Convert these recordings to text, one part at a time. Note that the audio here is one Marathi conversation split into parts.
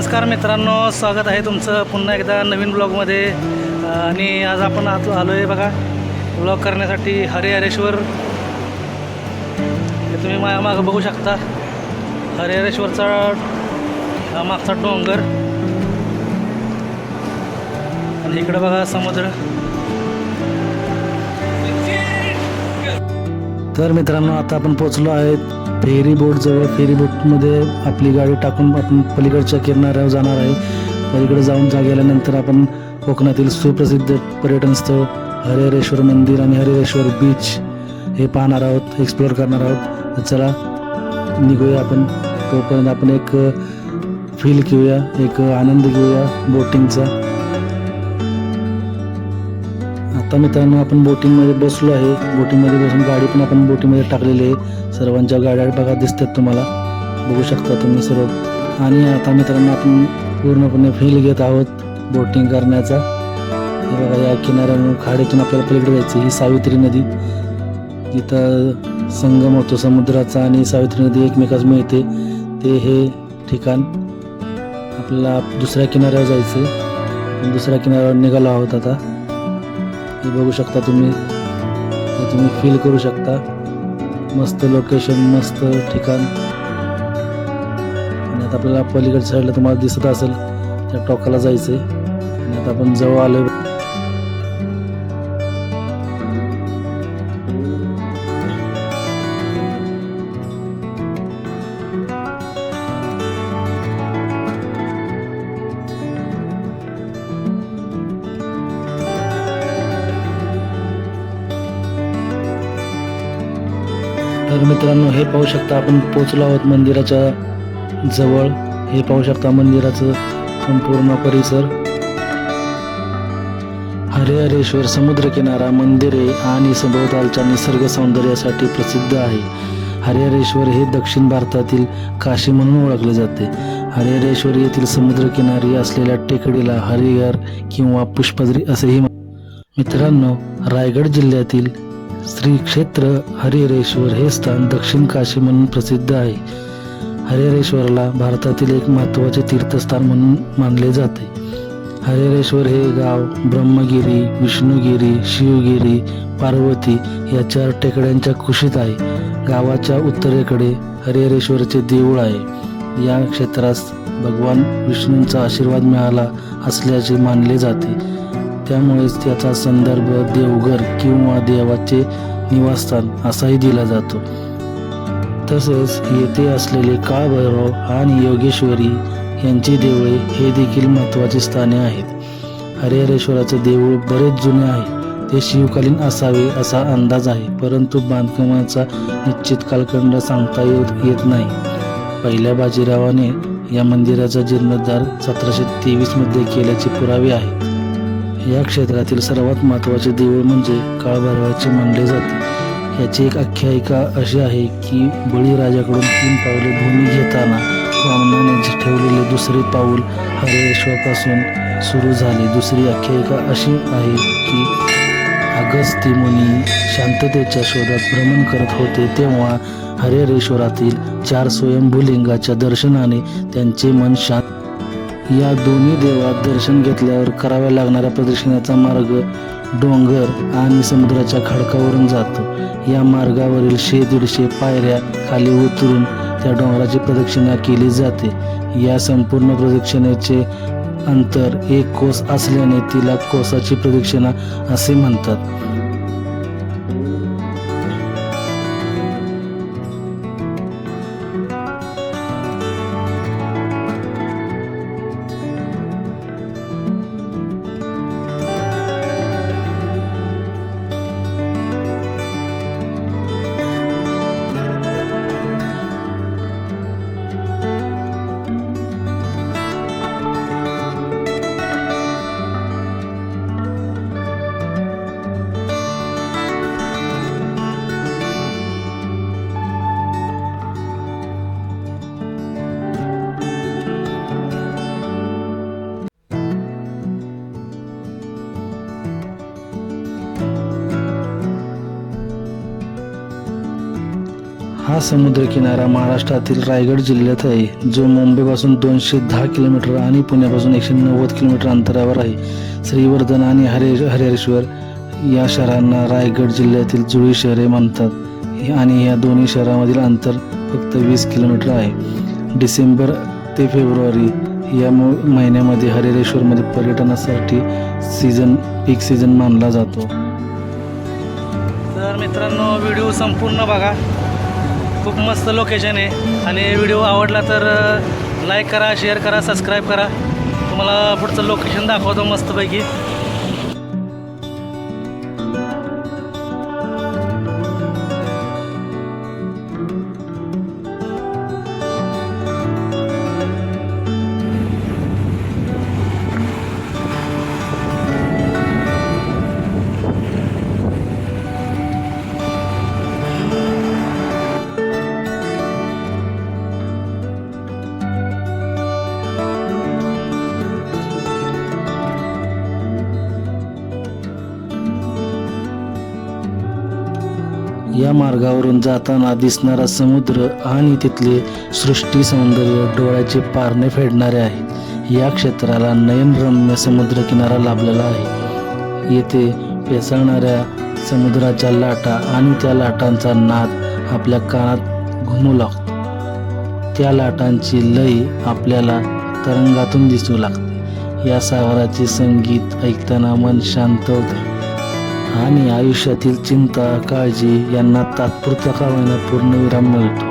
नमस्कार मित्रांनो स्वागत आहे तुमचं पुन्हा एकदा नवीन ब्लॉगमध्ये. आणि आज आपण आत आलो आहे बघा ब्लॉग करण्यासाठी हरिहरेश्वर. हे तुम्ही माझ्या मागं बघू शकता. हरिहरेश्वरचा मागचा डोंगर. आणि इकडं बघा समुद्र. तर मित्रांनो आता आपण पोचलो आहे फेरी बोटजवळ फेरी बोटमध्ये आपली गाडी टाकून आपण पलीकडच्या किरणाऱ्यावर जाणार आहे. पलीकडे जाऊन जा गेल्यानंतर आपण कोकणातील सुप्रसिद्ध पर्यटन स्थळ हरिहरेश्वर मंदिर आणि हरिहरेश्वर बीच हे पाहणार आहोत एक्सप्लोअर करणार आहोत. चला निघूया आपण. तोपर्यंत आपण एक फील घेऊया एक आनंद घेऊया बोटिंगचा आता मित्रांनो आपण बोटिंगमध्ये बसलो आहे. बोटिंगमध्ये बसून गाडी पण आपण बोटिंगमध्ये टाकलेली आहे. सर्वांच्या गाड्या बघा दिसतात तुम्हाला. बघू शकता तुम्ही सर्व. आणि आता मित्रांनो आपण पूर्णपणे फील घेत आहोत बोटिंग करण्याचा. बघा या किनाऱ्यावरून खाडीतून आपल्याला पलीकडे जायचं ही सावित्री नदी. जिथं संगम होतो समुद्राचा आणि सावित्री नदी एकमेकास मिळते. ते हे ठिकाण. आपल्याला दुसऱ्या किनाऱ्यावर जायचं दुसऱ्या किनाऱ्यावर निघालो आहोत आता. हे बघू शकता तुम्ही. हे तुम्ही फील करू शकता. मस्त लोकेशन मस्त ठिकाण. आणि आता आपल्याला पलीकडच्या साईडला तुम्हाला दिसत असेल त्या टोकाला जायचंय. आणि आता आपण जवळ आलो तर मित्रांनो हे पाहू शकता आपण पोचलो आहोत मंदिराच्या जवळ. हे पाहू शकता मंदिराचं संपूर्ण परिसर. हरिहरेश्वर समुद्रकिनारा मंदिरे आणि सभोवतालच्या निसर्ग सौंदर्यासाठी प्रसिद्ध आहे. हरिहरेश्वर हे दक्षिण भारतातील काशी म्हणून ओळखले जाते. हरिहरेश्वर येथील समुद्रकिनारी असलेल्या टेकडीला हरिहर किंवा पुष्पद्री असेही मित्रांनो रायगड जिल्ह्यातील श्री क्षेत्र हरिहरेश्वर हे स्थान दक्षिण काशी म्हणून प्रसिद्ध आहे. हरिहरेश्वरला भारतातील एक महत्त्वाचे तीर्थस्थान म्हणून मानले जाते. हरिहरेश्वर हे गाव ब्रह्मगिरी विष्णुगिरी शिवगिरी पार्वती या चार टेकड्यांच्या कुशीत आहे. गावाच्या उत्तरेकडे हरिहरेश्वरचे देऊळ आहे. या क्षेत्रास भगवान विष्णूंचा आशीर्वाद मिळाला असल्याचे मानले जाते. त्यामुळेच त्याचा संदर्भ देवघर किंवा देवाचे निवासस्थान असाही दिला जातो. तसेच येथे असलेले काळभैरव आणि योगेश्वरी यांची देवळे हे देखील महत्त्वाची स्थाने आहेत. हरिहरेश्वराचे देऊळ बरेच जुने आहे. ते शिवकालीन असावे असा अंदाज आहे परंतु बांधकामाचा निश्चित कालखंड सांगता येत येत नाही. पहिल्या बाजीरावाने या मंदिराचा जीर्णोद्धार सतराशे तेवीसमध्ये केल्याचे पुरावे आहेत. या क्षेत्रातील सर्वात महत्त्वाचे देऊळ म्हणजे काळभैरवाचे मानले जाते. याची एक आख्यायिका अशी आहे की बळीराजाकडून तीन पावले भूमी घेताना वामनाने ठेवलेले दुसरे पाऊल हरेश्वरपासून सुरू झाले. दुसरी आख्यायिका अशी आहे की अगस्ती मुनी शांततेच्या शोधात भ्रमण करत होते तेव्हा हरिहरेश्वरातील चार स्वयंभूलिंगाच्या दर्शनाने त्यांचे मन शांत या दोन्ही देवात दर्शन घेतल्यावर कराव्या लागणाऱ्या प्रदक्षिणाचा मार्ग डोंगर आणि समुद्राच्या खडकावरून जातो. या मार्गावरील शे दीडशे पायऱ्या खाली उतरून त्या डोंगराची प्रदक्षिणा केली जाते. या संपूर्ण प्रदक्षिणेचे अंतर एक कोस असल्याने तिला कोसाची प्रदक्षिणा असे म्हणतात. हा समुद्रकिनारा महाराष्ट्रातील रायगड जिल्ह्यात आहे. जो मुंबईपासून दोनशे दहा किलोमीटर आणि पुण्यापासून एकशे नव्वद किलोमीटर अंतरावर आहे. श्रीवर्धन आणि हरे हरिहरेश्वर या शहरांना रायगड जिल्ह्यातील जुळी शहरे म्हणतात. आणि या दोन्ही शहरामधील अंतर फक्त वीस किलोमीटर आहे. डिसेंबर ते फेब्रुवारी या महिन्यामध्ये हरिहरेश्वरमध्ये पर्यटनासाठी सीझन पीक सीझन मानला जातो. तर मित्रांनो व्हिडिओ संपूर्ण बघा. खूप मस्त लोकेशन आहे. आणि व्हिडिओ आवडला तर लाईक करा शेअर करा सबस्क्राईब करा. तुम्हाला पुढचं लोकेशन दाखवतो मस्तपैकी. या मार्गावरून जाताना दिसणारा समुद्र आणि तिथले सृष्टी सौंदर्य डोळ्याचे पारणे फेडणारे आहे. या क्षेत्राला नयनरम्य समुद्रकिनारा लाभलेला आहे. येथे पेसळणाऱ्या समुद्राच्या लाटा आणि त्या लाटांचा नाद आपल्या कानात घुमू लागतो. त्या लाटांची लय आपल्याला तरंगातून दिसू लागते. या सागराचे संगीत ऐकताना मन शांत होते. आणि आयुष्यातील चिंता काळजी यांना तात्पुरत्या का होईना पूर्णविराम मिळतो.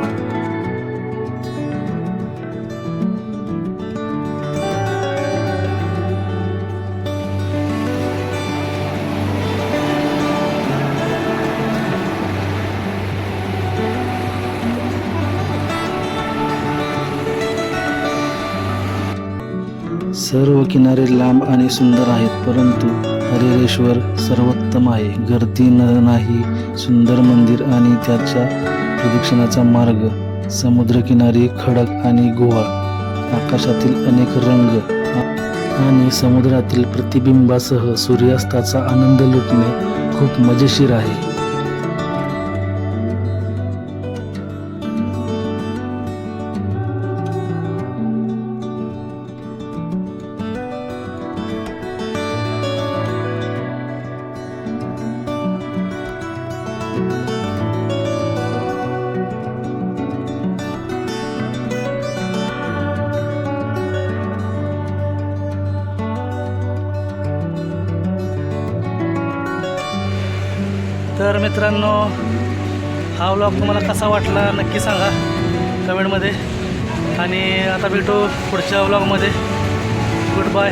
सर्व किनारे लांब आणि सुंदर आहेत परंतु हरिहरेश्वर सर्वोत्तम आहे. गर्दी न नाही सुंदर मंदिर आणि त्याच्या प्रदक्षिणाचा मार्ग समुद्रकिनारी खडक आणि गुहा आकाशातील अनेक रंग आणि समुद्रातील प्रतिबिंबासह सूर्यास्ताचा आनंद लुटणे खूप मजेशीर आहे. तर मित्रांनो हा व्लॉग तुम्हाला कसा वाटला नक्की सांगा कमेंटमध्ये. आणि आता भेटू पुढच्या व्लॉगमध्ये गुड बाय